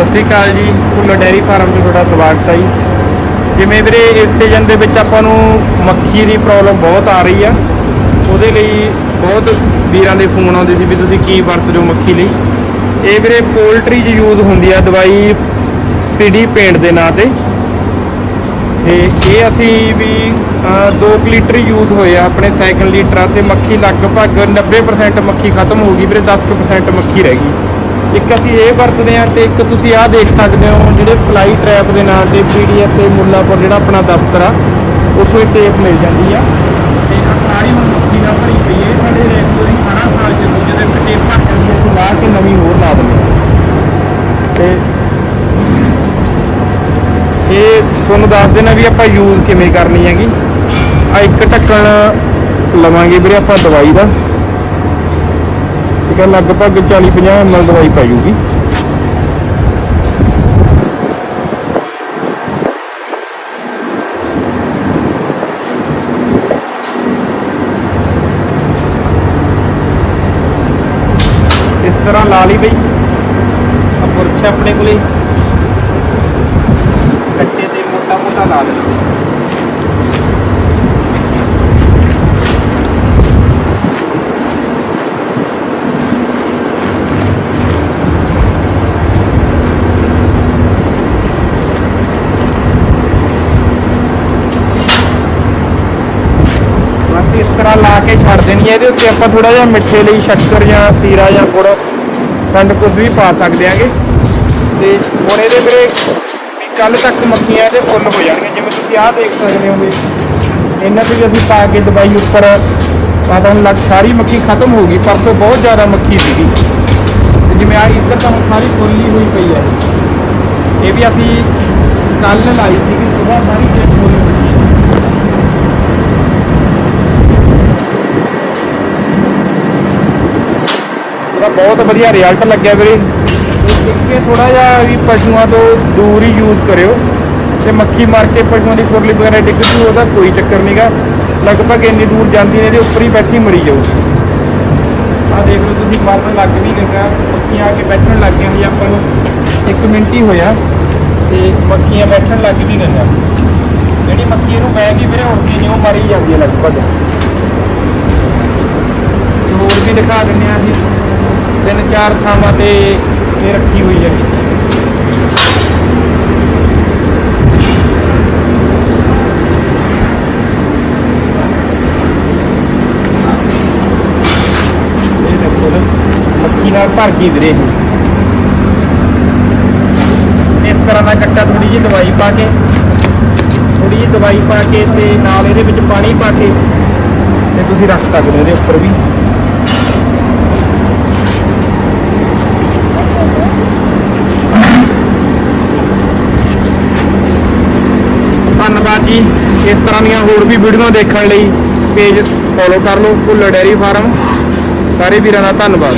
ਸਤਿ ਸ਼੍ਰੀ ਅਕਾਲ ਜੀ। Bhullar dairy farm 'ਚ ਤੁਹਾਡਾ ਸਵਾਗਤ ਹੈ ਜੀ। ਜਿਵੇਂ ਵੀਰੇ ਇਸ ਸੀਜ਼ਨ ਦੇ ਵਿੱਚ ਆਪਾਂ ਨੂੰ ਮੱਖੀ ਦੀ ਪ੍ਰੋਬਲਮ ਬਹੁਤ ਆ ਰਹੀ ਆ। ਉਹਦੇ ਲਈ ਬਹੁਤ ਵੀਰਾਂ ਦੇ ਫੋਨ ਆਉਂਦੇ ਸੀ ਵੀ ਤੁਸੀਂ ਕੀ ਵਰਤਦੇ ਹੋ ਮੱਖੀ ਲਈ। ਇਹ ਵੀਰੇ ਪੋਲਟਰੀ 'ਚ ਯੂਜ਼ ਹੁੰਦੀ ਆ ਦਵਾਈ ਸਪੀਡੀ ਪੇਂਟ ਦੇ ਨਾਂ ਤੇ। ਤੇ ਇਹ ਅਸੀਂ ਵੀ 2 ਲੀਟਰ ਯੂਜ਼ ਹੋਏ ਆ ਆਪਣੇ ਸਾਈਕਲ ਲੀਟਰਾਂ ਤੇ। ਮੱਖੀ ਲਗਭਗ 90% ਮੱਖੀ ਖਤਮ ਹੋ ਗਈ ਵੀਰੇ 10% ਮੱਖੀ ਰਹਿ ਗਈ। ਇੱਕ ਅਸੀਂ ਇਹ ਵਰਤਦੇ ਆ ਤੇ ਇੱਕ ਤੁਸੀਂ ਆਹ ਦੇਖ ਸਕਦੇ ਹੋ, ਜਿਹੜੇ ਫਲਾਈ ਟ੍ਰੈਪ ਦੇ ਨਾਂ ਤੇ ਪੀਡੀਐਫ ਤੇ ਮੁੱਲਾਪੁਰ ਜਿਹੜਾ ਆਪਣਾ ਦਫ਼ਤਰ ਆ, ਉੱਥੋਂ ਇਹ ਟੇਪ ਮਿਲ ਜਾਂਦੀ ਆ। ਤੇ ਆਹ ਸਾਰੀ ਹੁਣ ਮੱਖੀ ਨਾਲ ਭਰੀ ਪਈ ਹੈ ਸਾਡੇ ਰੈਗੂਲਰੀ ਸਾਰਾ ਸਾਲ ਚੱਲੂ, ਜਦੋਂ ਇੱਕ ਟੇਪ ਭਰ ਜਾਂਦੀ ਹੈ ਲਾ ਕੇ ਨਵੀਂ ਹੋਰ ਲਾ ਦਿੰਦੇ ਹਾਂ ਤੇ ਇਹ ਤੁਹਾਨੂੰ ਦੱਸ ਦੇਣਾ ਵੀ ਆਪਾਂ ਯੂਜ਼ ਕਿਵੇਂ ਕਰਨੀ ਹੈਗੀ। ਆ ਇੱਕ ਢੱਕਣ ਲਵਾਂਗੇ ਵੀਰੇ, ਆਪਾਂ ਦਵਾਈ ਦਾ। ਠੀਕ ਲਗਭਗ 40 50 ml ਦਵਾਈ ਪੈ ਜੂਗੀ ਇਸ ਤਰ੍ਹਾਂ ਲਾ ਲਈ ਬਈ। ਆ ਬੁਰਸ਼ ਆਪਣੇ ਕੋਲੇ। ਕੱਟੇ ਤੇ ਮੋਟਾ ਮੋਟਾ ਲਾ ਦੇਣਾ। ਤਰ੍ਹਾਂ ਲਾ ਕੇ ਛੱਡ ਦੇਣੀ ਹੈ, ਇਹਦੇ ਉੱਤੇ ਆਪਾਂ ਥੋੜਾ ਜਿਹਾ ਮਿੱਠੇ ਲਈ ਸ਼ੱਕਰ ਜਾਂ ਤੀਰਾ ਜਾਂ ਗੁੜ ਖੰਡ ਕੁਝ ਵੀ ਪਾ ਸਕਦੇ ਆਂਗੇ। ਤੇ ਹੁਣ ਇਹਦੇ ਵੀਰੇ ਵੀ ਕੱਲ ਤੱਕ ਮੱਖੀਆਂ ਇਹਦੇ ਫੁੱਲ ਹੋ ਜਾਣਗੀਆਂ ਜਿਵੇਂ ਤੁਸੀਂ ਆਹ ਦੇਖ ਸਕਦੇ ਹੋਗੇ। ਇਹਨਾਂ ਤੇ ਵੀ ਅਸੀਂ ਪਾ ਕੇ ਦਵਾਈ ਉੱਪਰ ਪਤਾ ਹੁਣ ਲੱਗ, ਸਾਰੀ ਮੱਖੀ ਖਤਮ ਹੋ ਗਈ ਪਰਸੋਂ ਬਹੁਤ ਜ਼ਿਆਦਾ ਮੱਖੀ ਸੀਗੀ। ਤੇ ਜਿਵੇਂ ਆ ਇੱਧਰ ਤਾਂ ਹੁਣ ਸਾਰੀ ਫੁੱਲੀ ਹੋਈ ਪਈ ਹੈ। ਇਹ ਵੀ ਅਸੀਂ ਕੱਲ ਲਾਈ ਸੀਗੀ ਸਵੇਰ ਸਾਰੀ ਚੇਂਜ ਹੋਈ ਹੋਈ ਹੈ ਉਹਦਾ ਬਹੁਤ ਵਧੀਆ ਰਿਜ਼ਲਟ ਲੱਗਿਆ ਵੀਰੇ। ਇੱਕੇ ਥੋੜਾ ਜਿਹਾ ਵੀ ਪਸ਼ੂਆਂ ਤੋਂ ਦੂਰ ਹੀ ਯੂਜ਼ ਕਰਿਓ। ਤੇ ਮੱਖੀ ਮਾਰ ਕੇ ਪਸ਼ੂਆਂ ਦੀ ਖੁਰਲੀ ਵਗੈਰਾ ਡਿੱਗ ਜੂ, ਉਹਦਾ ਕੋਈ ਚੱਕਰ ਨਹੀਂਗਾ ਲਗਭਗ ਇੰਨੀ ਦੂਰ ਜਾਂਦੀ ਨੇ ਇਹਦੇ ਉੱਪਰ ਹੀ ਬੈਠੀ ਮਰੀ ਜਾਊ। ਆ ਦੇਖ ਲਓ ਤੁਸੀਂ, ਮਰਨ ਲੱਗ ਵੀ ਗਈਆਂ ਮੱਖੀਆਂ ਆ ਕੇ ਬੈਠਣ ਲੱਗ ਗਈਆਂ ਜੀ ਆਪਾਂ ਨੂੰ 1 ਮਿੰਟ ਹੀ ਹੋਇਆ। ਤੇ ਮੱਖੀਆਂ ਬੈਠਣ ਲੱਗ ਵੀ ਗਈਆਂ। ਜਿਹੜੀ ਮੱਖੀ ਇਹਨੂੰ ਬਹਿ ਗਈ ਵੀਰੇ ਉੜਦੀ ਨਹੀਂ ਉਹ ਮਰੀ ਜਾਂਦੀ ਹੈ ਲਗਭਗ। ਹੋਰ ਵੀ ਦਿਖਾ ਦਿੰਦੇ ਆ ਜੀ। ਤਿੰਨ ਚਾਰ ਥਾਵਾਂ ਤੇ ਇਹ ਰੱਖੀ ਹੋਈ ਹੈ ਇਹ ਦੇਖੋ ਨਾ, ਨਾਲ ਭਰ ਗਈ ਵੀਰੇ ਇਸ ਤਰ੍ਹਾਂ ਦਾ ਕੱਟਾ ਥੋੜੀ ਜਿਹੀ ਦਵਾਈ ਪਾ ਕੇ ਥੋੜੀ ਜਿਹੀ ਦਵਾਈ ਪਾ ਕੇ ਤੇ ਨਾਲ ਇਹਦੇ ਵਿੱਚ ਪਾਣੀ ਪਾ ਕੇ ਤੇ ਤੁਸੀਂ ਰੱਖ ਸਕਦੇ ਹੋ ਇਹਦੇ ਉੱਪਰ ਵੀ ਧੰਨਵਾਦ ਜੀ, ਇਸ ਤਰ੍ਹਾਂ ਦੀਆਂ ਹੋਰ ਵੀ ਵੀਡੀਓ ਦੇਖਣ ਲਈ ਪੇਜ ਫੋਲੋ ਕਰ ਲਓ, ਭੁੱਲਰ ਡੈਰੀ ਫਾਰਮ। ਸਾਰੇ ਵੀਰਾਂ ਦਾ ਧੰਨਵਾਦ।